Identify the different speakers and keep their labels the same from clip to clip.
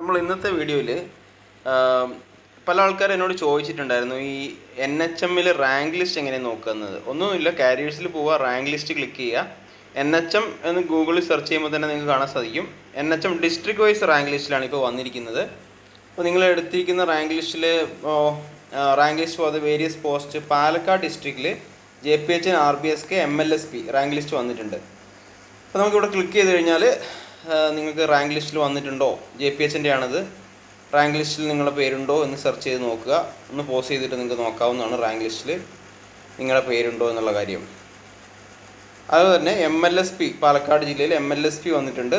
Speaker 1: നമ്മൾ ഇന്നത്തെ വീഡിയോയിൽ പല ആൾക്കാരും എന്നോട് ചോദിച്ചിട്ടുണ്ടായിരുന്നു ഈ എൻ എച്ച് എമ്മിൽ റാങ്ക് ലിസ്റ്റ് എങ്ങനെ നോക്കുന്നത്? ഒന്നുമില്ല കാരിയേഴ്സിൽ പോവുക റാങ്ക് ലിസ്റ്റ് ക്ലിക്ക് ചെയ്യുക. എൻ എച്ച് എം എന്ന് ഗൂഗിളിൽ സെർച്ച് ചെയ്യുമ്പോൾ തന്നെ നിങ്ങൾക്ക് കാണാൻ സാധിക്കും. N H M district wise rank ലിസ്റ്റിലാണ് ഇപ്പോൾ വന്നിരിക്കുന്നത്. അപ്പോൾ നിങ്ങൾ എടുത്തിരിക്കുന്ന റാങ്ക് ലിസ്റ്റിൽ rank list for the various post Palakkad ഡിസ്ട്രിക്റ്റിൽ J P H R B S K M L S P rank list വന്നിട്ടുണ്ട്. അപ്പോൾ നമുക്കിവിടെ ക്ലിക്ക് ചെയ്ത് കഴിഞ്ഞാൽ നിങ്ങൾക്ക് റാങ്ക് ലിസ്റ്റിൽ വന്നിട്ടുണ്ടോ? ജെ പി എച്ചിന്റെ ആണിത് റാങ്ക് ലിസ്റ്റിൽ നിങ്ങളുടെ പേരുണ്ടോ എന്ന് സെർച്ച് ചെയ്ത് നോക്കുക. ഒന്ന് പോസ് ചെയ്തിട്ട് നിങ്ങൾക്ക് നോക്കാവുന്നതാണ് റാങ്ക് ലിസ്റ്റിൽ നിങ്ങളുടെ പേരുണ്ടോ എന്നുള്ള കാര്യം. അതുപോലെ തന്നെ M L S P Palakkad ജില്ലയിൽ എം എൽ എസ് പി വന്നിട്ടുണ്ട്.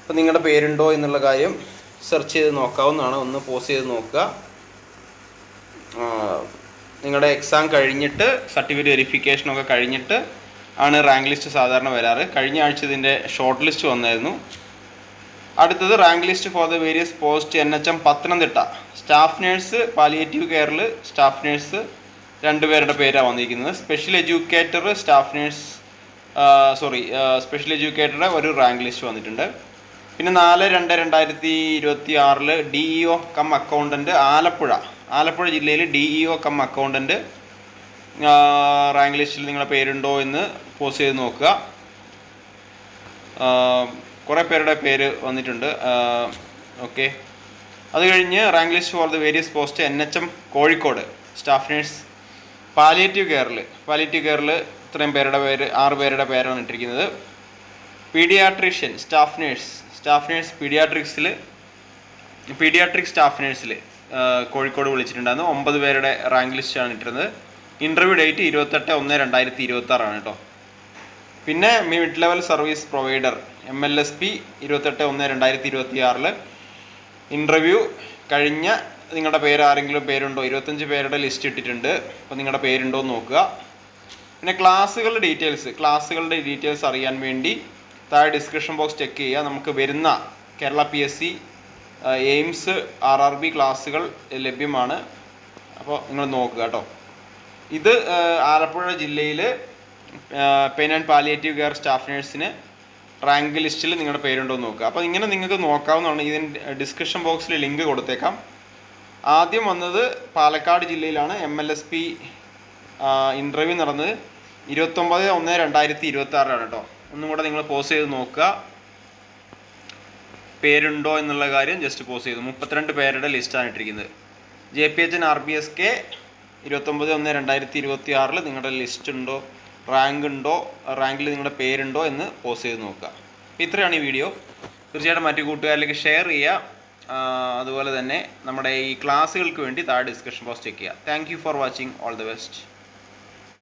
Speaker 1: അപ്പോൾ നിങ്ങളുടെ പേരുണ്ടോ എന്നുള്ള കാര്യം സെർച്ച് ചെയ്ത് നോക്കാവുന്നതാണ്. ഒന്ന് പോസ് ചെയ്ത് നോക്കുക. നിങ്ങളുടെ എക്സാം കഴിഞ്ഞിട്ട് സർട്ടിഫിക്കറ്റ് വെരിഫിക്കേഷനൊക്കെ കഴിഞ്ഞിട്ട് ആണ് റാങ്ക് ലിസ്റ്റ് സാധാരണ വരാറ്. കഴിഞ്ഞ ആഴ്ച ഇതിന്റെ ഷോർട്ട് ലിസ്റ്റ് വന്നായിരുന്നു. അടുത്തത് rank list for the various post N H M Pathanamthitta. Staff nurse palliative കെയറിൽ സ്റ്റാഫ് നേഴ്സ് രണ്ടുപേരുടെ പേരാണ് വന്നിരിക്കുന്നത്. Special educator staff nurse sorry special എഡ്യൂക്കേറ്ററുടെ ഒരു റാങ്ക് ലിസ്റ്റ് വന്നിട്ടുണ്ട്. പിന്നെ നാല് രണ്ട് രണ്ടായിരത്തി ഇരുപത്തി ആറിൽ D E O cum accountant Alappuzha. Alappuzha ജില്ലയിൽ D E O cum accountant rank ലിസ്റ്റിൽ നിങ്ങളുടെ പേരുണ്ടോ എന്ന് പോസ്റ്റ് ചെയ്ത് നോക്കുക. കുറേ പേരുടെ പേര് വന്നിട്ടുണ്ട്. ഓക്കെ അത് കഴിഞ്ഞ് rank list for the various post N H M Kozhikode staff nurse palliative കെയറിൽ പാലിയേറ്റീവ് കെയറിൽ ഇത്രയും പേരുടെ പേര് ആറ് പേരുടെ പേരാണ് ഇട്ടിരിക്കുന്നത് paediatrician staff nurse staff nurse പീഡിയാട്രിക്സിൽ paediatric staff നേഴ്സിൽ കോഴിക്കോട് വിളിച്ചിട്ടുണ്ടായിരുന്നു. ഒമ്പത് പേരുടെ റാങ്ക് ലിസ്റ്റാണ് ഇട്ടിരുന്നത്. ഇന്റർവ്യൂ ഡേറ്റ് ഇരുപത്തെട്ട് ഒന്ന് രണ്ടായിരത്തി ഇരുപത്തി ആറാണ് കേട്ടോ പിന്നെ mid level service provider M L S P ഇരുപത്തെട്ട് ഒന്ന് രണ്ടായിരത്തി ഇരുപത്തി ആറിൽ ഇന്റർവ്യൂ കഴിഞ്ഞ നിങ്ങളുടെ പേര് ആരെങ്കിലും പേരുണ്ടോ? ഇരുപത്തഞ്ച് പേരുടെ ലിസ്റ്റ് ഇട്ടിട്ടുണ്ട്. അപ്പോൾ നിങ്ങളുടെ പേരുണ്ടോ എന്ന് നോക്കുക. പിന്നെ ക്ലാസ്സുകളുടെ ഡീറ്റെയിൽസ് ക്ലാസ്സുകളുടെ ഡീറ്റെയിൽസ് അറിയാൻ വേണ്ടി താഴെ ഡിസ്ക്രിപ്ഷൻ ബോക്സ് ചെക്ക് ചെയ്യുക. നമുക്ക് വരുന്ന Kerala P S C aims R R B ക്ലാസ്സുകൾ ലഭ്യമാണ്. അപ്പോൾ നിങ്ങൾ നോക്കുക കേട്ടോ ഇത് ആലപ്പുഴ ജില്ലയിൽ pain and palliative care staff നേഴ്സിന് rank ലിസ്റ്റിൽ നിങ്ങളുടെ പേരുണ്ടോ എന്ന് നോക്കുക. അപ്പോൾ ഇങ്ങനെ നിങ്ങൾക്ക് നോക്കാവുന്നതാണ്. ഇതിന്റെ ഡിസ്ക്രിപ്ഷൻ ബോക്സിൽ ലിങ്ക് കൊടുത്തേക്കാം. ആദ്യം വന്നത് പാലക്കാട് ജില്ലയിലാണ് M L S P interview നടന്നത്. ഇരുപത്തൊമ്പത് ഒന്ന് രണ്ടായിരത്തി ഇരുപത്തി ആറിലാണ് കേട്ടോ. ഒന്നും കൂടെ നിങ്ങൾ പോസ് ചെയ്ത് നോക്കുക. പേരുണ്ടോ എന്നുള്ള കാര്യം ജസ്റ്റ് പോസ് ചെയ്തു. മുപ്പത്തിരണ്ട് പേരുടെ ലിസ്റ്റാണ് ഇട്ടിരിക്കുന്നത്. J P H N R B S K ഇരുപത്തൊമ്പത് ഒന്ന് രണ്ടായിരത്തി ഇരുപത്തി ആറിൽ നിങ്ങളുടെ ലിസ്റ്റ് ഉണ്ടോ റാങ്ക് ഉണ്ടോ റാങ്കിൽ നിങ്ങളുടെ പേരുണ്ടോ എന്ന് പോസ്റ്റ് ചെയ്ത് നോക്കുക. അപ്പോൾ ഇത്രയാണ് ഈ വീഡിയോ തീർച്ചയായിട്ടും മറ്റു കൂട്ടുകാരിലേക്ക് ഷെയർ ചെയ്യുക. അതുപോലെ തന്നെ നമ്മുടെ ഈ ക്ലാസ്സുകൾക്ക് വേണ്ടി താഴെ ഡിസ്കഷൻ ബോക്സ് ചെക്ക് ചെയ്യുക. Thank for watching all the best